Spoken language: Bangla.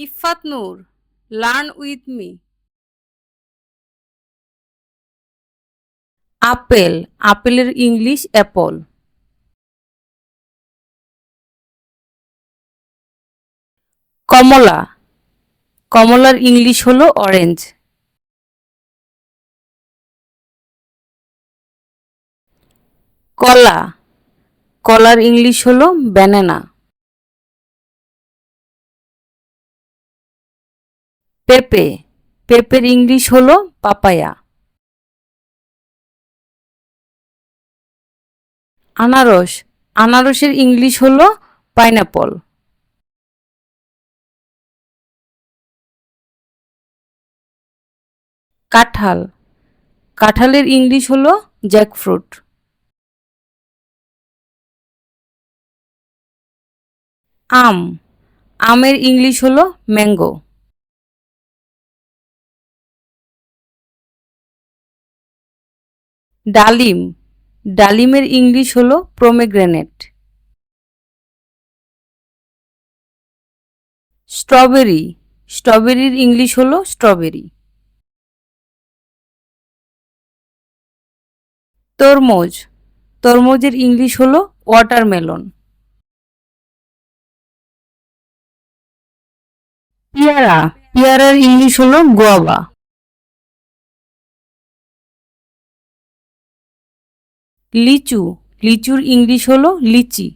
Ifat Noor, learn with me. Apple, আপেলের ইংলিশ অ্যাপল। কমলা, কমলার ইংলিশ হলো অরেঞ্জ। কলা, কলার ইংলিশ হলো ব্যানানা। পেঁপে পেঁপের ইংলিশ হলো পাপায়া। আনারস, আনারসের ইংলিশ হলো পাইনাপল। কাঁঠাল, কাঁঠালের ইংলিশ হলো জ্যাকফ্রুট। আম, আমের ইংলিশ হলো ম্যাঙ্গো। ডালিম। ডালিমের ইংলিশ হলো প্রোমেগ্রেনেট স্ট্রবেরি স্ট্রবেরির ইংলিশ হলো স্ট্রবেরি তরমুজ। তরমুজের ইংলিশ হলো ওয়াটারমেলন পেয়ারা। পেয়ারার ইংলিশ হলো গোয়াবা লিচু। লিচুর ইংলিশ হলো লিচি।